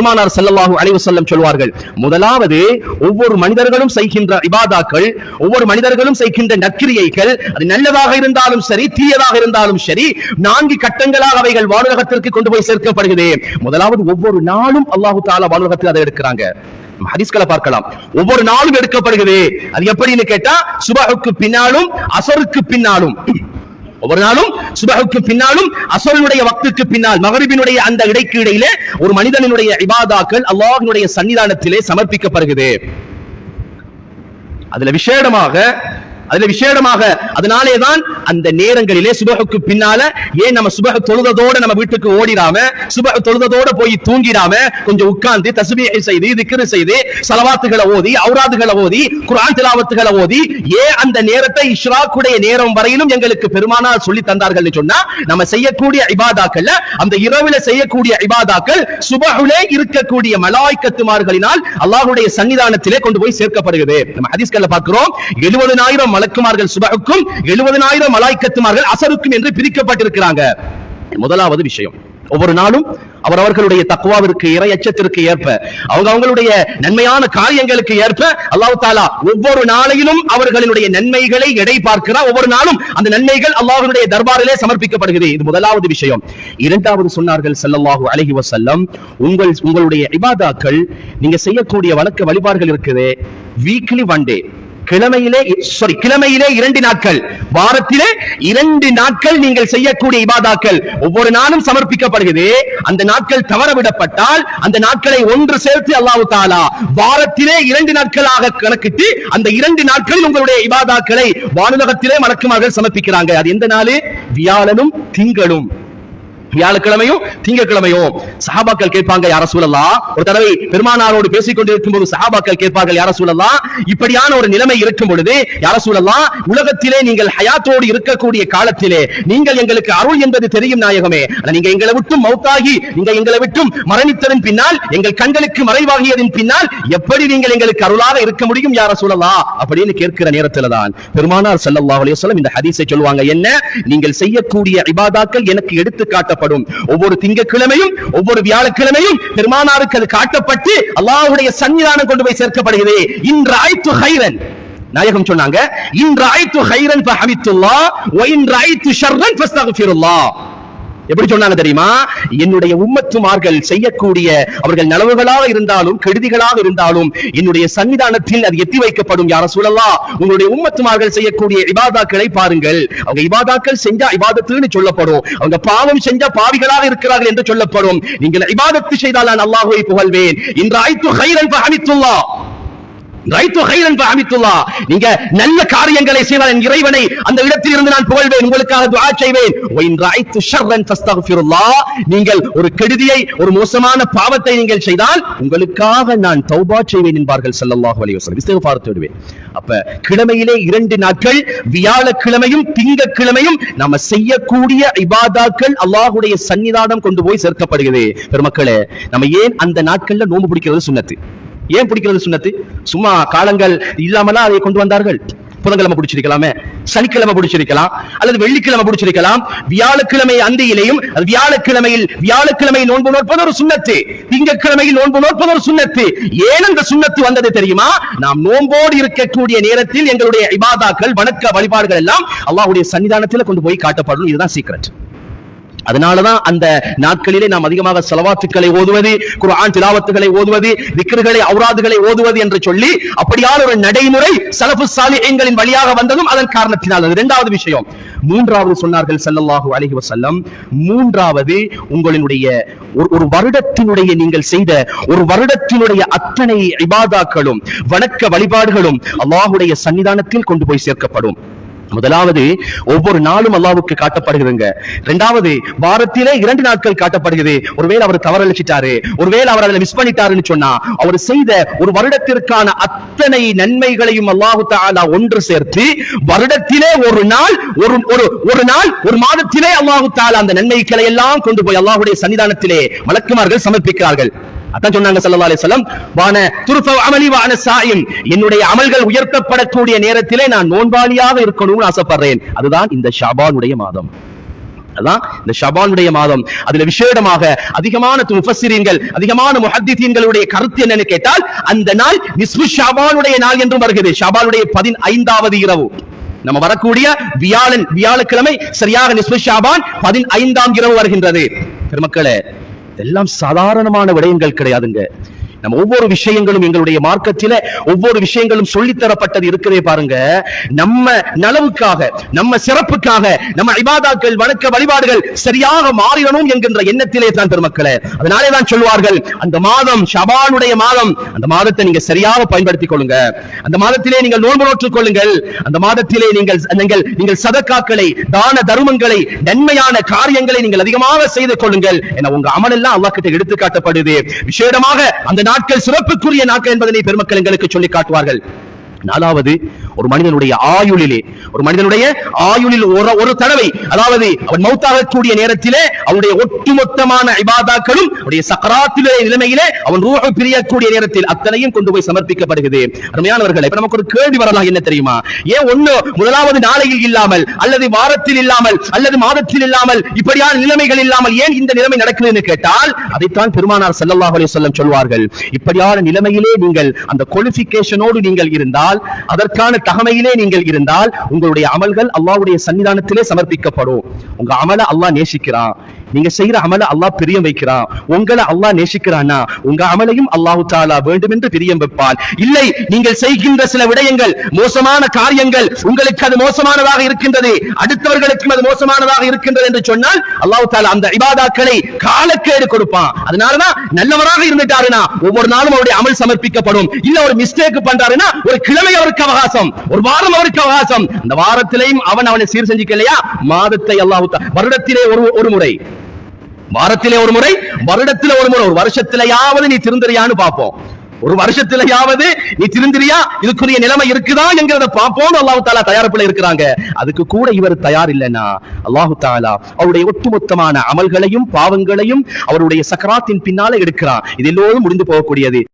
பெருமானார் செல்லல்லாஹு அலைஹி செல்லம் சொல்வார்கள் முதலாவது ஒவ்வொரு மனிதர்களும் செய்கின்ற இபாதாக்கள் ஒவ்வொரு மனிதர்களும் செய்கின்ற நற்கிரியைகள் அது நல்லதாக இருந்தாலும் சரி தீயதாக இருந்தாலும் சரி நான்கு கட்டங்களாக அவைகள் வானுலகத்திற்கு கொண்டு போய் சேர்க்கப்படுகிறது. முதலாவது ஒவ்வொரு நாளும் அல்லாஹு தாலா வானுலகத்தில் அதை எடுக்கிறாங்க. ஹதீஸ்களை பார்க்கலாம். ஒவ்வொரு நாளும் எடுக்கப்படுகிறது. அது எப்படின்னு கேட்டா சுபஹுக்கு பின்னாலும் அசருக்கு பின்னாலும். ஒவ்வொரு நாளும் சுபகுக்கு பின்னாலும் அசருடைய வக்துக்கு பின்னால் மகரிபினுடைய அந்த இடைக்கு இடையிலே ஒரு மனிதனுடைய இபாதாக்கள் அல்லாஹினுடைய சன்னிதானத்திலே சமர்ப்பிக்கப்படுகிறது. அதுல விசேடமாக அதுல விசேடமாக அதனாலேதான் அந்த நேரங்களிலே சுபகுக்கு பின்னால ஏன் நம்ம சுபக தொழுததோட நம்ம வீட்டுக்கு ஓடிடாம சுபக தொழுததோட போய் தூங்கிடாம கொஞ்சம் உட்கார்ந்து தசுமியை செய்து திக்ரு செய்து சலவாத்துகளை ஓதி அவுராதுகளை ஓதி குரான் திலாவத்துகளை ஓதி ஏன் அந்த நேரத்தை இஷ்ராக்குடைய நேரம் வரையிலும் எங்களுக்கு பெருமானால் சொல்லி தந்தார்கள் சொன்னா நம்ம செய்யக்கூடிய இபாதாக்கள்ல அந்த இரவுல செய்யக்கூடிய இபாதாக்கள் சுபகுலே இருக்கக்கூடிய மலாய்க்கத்துமார்களினால் அல்லாஹுடைய சன்னிதானத்திலே கொண்டு போய் சேர்க்கப்படுகிறது. நம்ம ஹதீஸ்கள்ல பார்க்கிறோம் எழுபதனாயிரம் மலக்குமார்கள் சுபகுக்கும் எழுபதனாயிரம் மலாய்க்கத்துமார்கள் அசருக்கும் என்று பிரிக்கப்பட்டிருக்கிறாங்க. முதலாவது விஷயம். ஒவ்வொரு நாளும் அவரவர்களுடைய தக்குவாவிற்கு இறை அச்சத்திற்கு ஏற்ப அவங்க அவங்களுடைய நன்மையான காரியங்களுக்கு ஏற்ப அல்லாஹு தாலா ஒவ்வொரு நாளையிலும் அவர்களுடைய நன்மைகளை எடை பார்க்கிறார். ஒவ்வொரு நாளும் அந்த நன்மைகள் அல்லாஹனுடைய தர்பாரிலே சமர்ப்பிக்கப்படுகிறது. இது முதலாவது விஷயம். இரண்டாவது சொன்னார்கள் செல்லல்லாஹு அழகி வசல்லம் உங்கள் உங்களுடைய இபாதாக்கள் நீங்க செய்யக்கூடிய வழக்க வழிபாடுகள் இருக்குது. வீக்லி ஒன் டே கிழமையிலே சாரி கிழமையிலே இரண்டு நாட்கள். வாரத்திலே இரண்டு நாட்கள் நீங்கள் செய்யக்கூடிய இபாதாக்கள். ஒவ்வொரு நாளும் சமர்ப்பிக்கப்படுகிறது. அந்த நாட்கள் தவறவிடப்பட்டால் அந்த நாட்களை ஒன்று சேர்த்து அல்லாஹு தாலா வாரத்திலே இரண்டு நாட்களாக கணக்கிட்டு அந்த இரண்டு நாட்களில் உங்களுடைய இபாதாக்களை வானுலகத்திலே மலக்குமார்கள் சமர்ப்பிக்கிறாங்க. அது எந்த நாள்? வியாழனும் திங்களும். வியாழக்கிழமையும் திங்கட்கிழமையும் சஹாபாக்கள் கேட்பாங்க யார சூழலாம் ஒரு தடவை பெருமானாரோடு பேசிக் கொண்டிருக்கும் போது சஹாபாக்கள் கேட்பார்கள் யார சூழலாம் இப்படியான ஒரு நிலைமை இருக்கும் பொழுது யார சூழலாம் உலகத்திலே நீங்கள் ஹயாத்தோடு இருக்கக்கூடிய காலத்திலே நீங்கள் எங்களுக்கு அருள் என்பது தெரியும் நாயகமே. நீங்க எங்களை விட்டும் மௌத்தாகி நீங்க எங்களை விட்டும் மரணித்ததன் பின்னால் எங்கள் கண்களுக்கு மறைவாகியதன் பின்னால் எப்படி நீங்கள் எங்களுக்கு அருளாக இருக்க முடியும் யார சூழலாம் அப்படின்னு கேட்கிற நேரத்துல தான் பெருமானார் ஸல்லல்லாஹு அலையம் இந்த ஹதீஸை சொல்லுவாங்க என்ன? நீங்கள் செய்யக்கூடிய இபாதாக்கள் எனக்கு எடுத்துக்காட்ட காட்டப்படும் ஒவ்வொரு திங்கட்கிழமையும் ஒவ்வொரு வியாழக்கிழமையும் பெருமானாருக்கு அது காட்டப்பட்டு அல்லாஹுடைய சன்னிதானம் கொண்டு போய் சேர்க்கப்படுகிறது. இன்று ஆய்த்து ஹைரன். நாயகம் சொன்னாங்க இன்று ஆய்த்து ஹைரன் ஃபஹமித்துல்லாஹ் ஒயின் இன்று ஆய்த்து ஷர்ரன் ஃபஸ்தக்ஃபிருல்லாஹ் எப்படி சொன்னாங்க தெரியுமா? என்னுடைய உம்மத்துமார்கள் செய்யக்கூடிய அவர்கள் நலவுகளாக இருந்தாலும் கெடுதிகளாக இருந்தாலும் என்னுடைய சன்னிதானத்தில் அது எத்தி வைக்கப்படும் யார சூழலாம் உங்களுடைய உம்மத்துமார்கள் செய்யக்கூடிய இபாதாக்களை பாருங்கள். அவங்க இபாதாக்கள் செஞ்சா இபாதத்துன்னு சொல்லப்படும். அவங்க பாவம் செஞ்சா பாவிகளாக இருக்கிறார்கள் என்று சொல்லப்படும். நீங்கள் இபாதத்து செய்தால் நான் அல்லாஹுவை புகழ்வேன். இன்று ஐத்து ஹைரன் ஃபஹமித்துல்லாஹ். நீங்க நல்ல காரியங்களை செய்தால் என் இறைவனை அந்த இடத்தில் இருந்து நான் புகழ்வேன் உங்களுக்காக துவா செய்வேன். நீங்கள் ஒரு கெடுதியை ஒரு மோசமான பாவத்தை நீங்கள் செய்தால் உங்களுக்காக நான் தௌபா செய்வேன் என்பார்கள் ஸல்லல்லாஹு அலைஹி வஸல்லம். இஸ்திக்ஃபார் அப்ப கிழமையிலே இரண்டு நாட்கள் வியாழக்கிழமையும் திங்கட்கிழமையும் நாம செய்யக்கூடிய இபாதாக்கள் அல்லாஹுடைய சன்னிதானம் கொண்டு போய் சேர்க்கப்படுகிறது. பெருமக்களே நம்ம ஏன் அந்த நாட்கள்ல நோன்பு பிடிக்கிறது சுண்ணத்து? ஏன் பிடிக்கிறது சுண்ணத்து? சும்மா காலங்கள் இல்லாமலாம் அதை கொண்டு வந்தார்கள்? புதன்கிழமை பிடிச்சிருக்கலாமே சனிக்கிழமை பிடிச்சிருக்கலாம் அல்லது வெள்ளிக்கிழமை பிடிச்சிருக்கலாம். வியாழக்கிழமை அந்தியிலையும் வியாழக்கிழமையில் வியாழக்கிழமை நோன்பு நோற்பது ஒரு சுண்ணத்து. திங்கட்கிழமையில் நோன்பு நோற்பது ஒரு சுண்ணத்து. ஏன் அந்த சுண்ணத்து வந்தது தெரியுமா? நாம் நோன்போடு இருக்கக்கூடிய நேரத்தில் எங்களுடைய இபாதாக்கள் வணக்க வழிபாடுகள் எல்லாம் அல்லாவுடைய சன்னிதானத்தில் கொண்டு போய் காட்டப்படணும். இதுதான் சீக்ரெட் அதனாலதான் அந்த நாட்களிலே நாம் அதிகமாக செலவாத்துக்களை ஓதுவது குரான் திலாவத்துகளை ஓதுவது விக்கிர்களை அவுராதுகளை ஓதுவது என்று சொல்லி அப்படியான ஒரு நடைமுறை சலபு சாலிஹீன்களின் வழியாக வந்ததும் அதன் காரணத்தினால். அது இரண்டாவது விஷயம். மூன்றாவது சொன்னார்கள் செல்லல்லாஹு அலைஹி வசல்லம் மூன்றாவது உங்களினுடைய ஒரு ஒரு வருடத்தினுடைய நீங்கள் செய்த ஒரு வருடத்தினுடைய அத்தனை இபாதாக்களும் வணக்க வழிபாடுகளும் அல்லாஹுடைய சன்னிதானத்தில் கொண்டு போய் சேர்க்கப்படும். முதலாவது ஒவ்வொரு நாளும் அல்லாவுக்கு காட்டப்படுகிறதுங்க. இரண்டாவது வாரத்திலே இரண்டு நாட்கள் காட்டப்படுகிறது. ஒருவேளை அவர் தவறளிச்சிட்டாரு ஒருவேளை அவர் அதில் மிஸ் பண்ணிட்டாருன்னு சொன்னா அவர் செய்த ஒரு வருடத்திற்கான அத்தனை நன்மைகளையும் அல்லாஹு தாலா ஒன்று சேர்த்து வருடத்திலே ஒரு நாள் ஒரு ஒரு ஒரு நாள் ஒரு மாதத்திலே அல்லாஹு தாலா அந்த நன்மைகளை எல்லாம் கொண்டு போய் அல்லாஹுடைய சன்னிதானத்திலே வழக்குமார்கள் சமர்ப்பிக்கிறார்கள். அதான் சொன்னாங்க ஸல்லல்லாஹு அலைஹி வான துர்ஃப அமலிவான என்னுடைய அமல்கள் உயர்த்தப்படக்கூடிய நேரத்திலே நான் நோன்பாளியாக இருக்கணும்னு ஆசைப்படுறேன். அதுதான் இந்த ஷாபானுடைய மாதம். அதான் இந்த ஷபானுடைய மாதம். அதுல விசேடமாக அதிகமான முஃபஸ்ஸிரீன்கள் அதிகமான முஹத்திதீன்களுடைய கருத்து என்னன்னு கேட்டால் அந்த நாள் நிஸ்பு ஷபானுடைய நாள் என்றும் வருகிறது. ஷபானுடைய பதினைந்தாவது இரவு. நம்ம வரக்கூடிய வியாழன் வியாழக்கிழமை சரியாக நிஸ்பு ஷாபான் பதினைந்தாம் இரவு வருகின்றது. பெருமக்களே அதெல்லாம் சாதாரணமான விடயங்கள் கிடையாதுங்க. நம்ம ஒவ்வொரு விஷயங்களும் எங்களுடைய மார்க்கத்தில ஒவ்வொரு விஷயங்களும் சொல்லித்தரப்பட்டது இருக்கிறே பாருங்க. நம்ம நலவுக்காக நம்ம சிறப்புக்காக நம்ம ஐபாதாக்கள் வணக்க வழிபாடுகள் சரியாக மாறிடணும் என்கின்ற எண்ணத்திலே தான் பெருமக்களே. அதனாலே தான் சொல்வார்கள் அந்த மாதம் ஷபானுடைய மாதம் அந்த மாதத்தை நீங்க சரியாக பயன்படுத்திக் கொள்ளுங்க. அந்த மாதத்திலே நீங்கள் நோன்பு நோற்றுக் கொள்ளுங்கள். அந்த மாதத்திலே நீங்கள் நீங்கள் நீங்கள் சதக்காக்களை தான தர்மங்களை நன்மையான காரியங்களை நீங்கள் அதிகமாக செய்து கொள்ளுங்கள் என உங்க அமல் எல்லாம் அல்லாஹ் கிட்ட எடுத்து காட்டப்படுது. விசேடமாக அந்த நாட்கள் சிறப்புக்குரிய நாட்கள் என்பதனை பெருமக்கள் எங்களுக்கு சொல்லி காட்டுவார்கள். நாலாவது ஒரு மனிதனுடைய ஆயுளிலே ஒரு மனிதனுடைய ஆயுளில் ஒரு ஒரு தடவை அதாவது அவன் மௌத்தாகக்கூடிய நேரத்திலே அவனுடைய ஒட்டுமொத்தமான இபாதாக்களும் அவருடைய சக்கராத்திலே நிலைமையிலே அவன் ரூஹ பிரியக்கூடிய நேரத்தில் அத்தனையும் கொண்டு போய் சமர்ப்பிக்கப்படுகிறது. அருமையானவர்களே இப்ப நமக்கு ஒரு கேள்வி வரலாம் என்ன தெரியுமா? ஏன் ஒண்ணு முதலாவது நாளையில் இல்லாமல் அல்லது வாரத்தில் இல்லாமல் அல்லது மாதத்தில் இல்லாமல் இப்படியான நிலைமைகள் இல்லாமல் ஏன் இந்த நிலைமை நடக்குதுன்னு கேட்டால் அதைத்தான் பெருமானார் செல்லல்லாஹ் அலைஹி வஸல்லம் சொல்வார்கள். இப்படியான நிலைமையிலே நீங்கள் அந்த குவாலிபிகேஷனோடு நீங்கள் இருந்தால் அதற்கான தகமையிலே நீங்கள் இருந்தால் உங்களுடைய அமல்கள் அல்லாவுடைய சன்னிதானத்திலே சமர்ப்பிக்கப்படும். உங்க அமல அல்லாஹ் நேசிக்கிறான். நீங்க செய்யற அமல அல்லாஹ் பிரியம் வைக்கிறான். உங்களை அல்லாஹ் நேசிக்கிறானா உங்க அமலையும் அல்லாஹு தாலா வேண்டும் என்று பிரியம் வைப்பான். இல்லை நீங்கள் செய்கின்ற சில விடயங்கள் மோசமான காரியங்கள் உங்களுக்கு அது மோசமானதாக இருக்கின்றது அடுத்தவர்களுக்கும் அது மோசமானதாக இருக்கின்றது என்று சொன்னால் அல்லாஹு தாலா அந்த இபாதாக்களை காலக்கேடு கொடுப்பான். அதனாலதான் நல்லவராக இருந்துட்டாருன்னா ஒவ்வொரு நாளும் அவருடைய அமல் சமர்ப்பிக்கப்படும். இல்ல ஒரு மிஸ்டேக் பண்றாருன்னா ஒரு கிழமை அவருக்கு அவகாசம் ஒரு வாரம் அவருக்கு அவகாசம். அந்த வாரத்திலேயும் அவன் அவனை சீர் செஞ்சுக்கலையா மாதத்தை அல்லாஹு வருடத்திலே ஒரு ஒரு முறை. வாரத்திலே ஒரு முறை வருடத்திலே ஒரு முறை ஒரு வருஷத்திலேயாவது நீ திருந்தறியான்னு பார்ப்போம். ஒரு வருஷத்திலேயாவது நீ திருந்திரியா இதுக்குரிய நிலைமை இருக்குதா என்கிறத பார்ப்போம் அல்லாஹு தாலா தயாரிப்புல இருக்கிறாங்க. அதுக்கு கூட இவர் தயார் இல்லைன்னா அல்லாஹு தாலா அவருடைய ஒட்டுமொத்தமான அமல்களையும் பாவங்களையும் அவருடைய சக்கராத்தின் பின்னால எடுக்கிறான். இது எல்லோரும் முடிந்து போகக்கூடியது.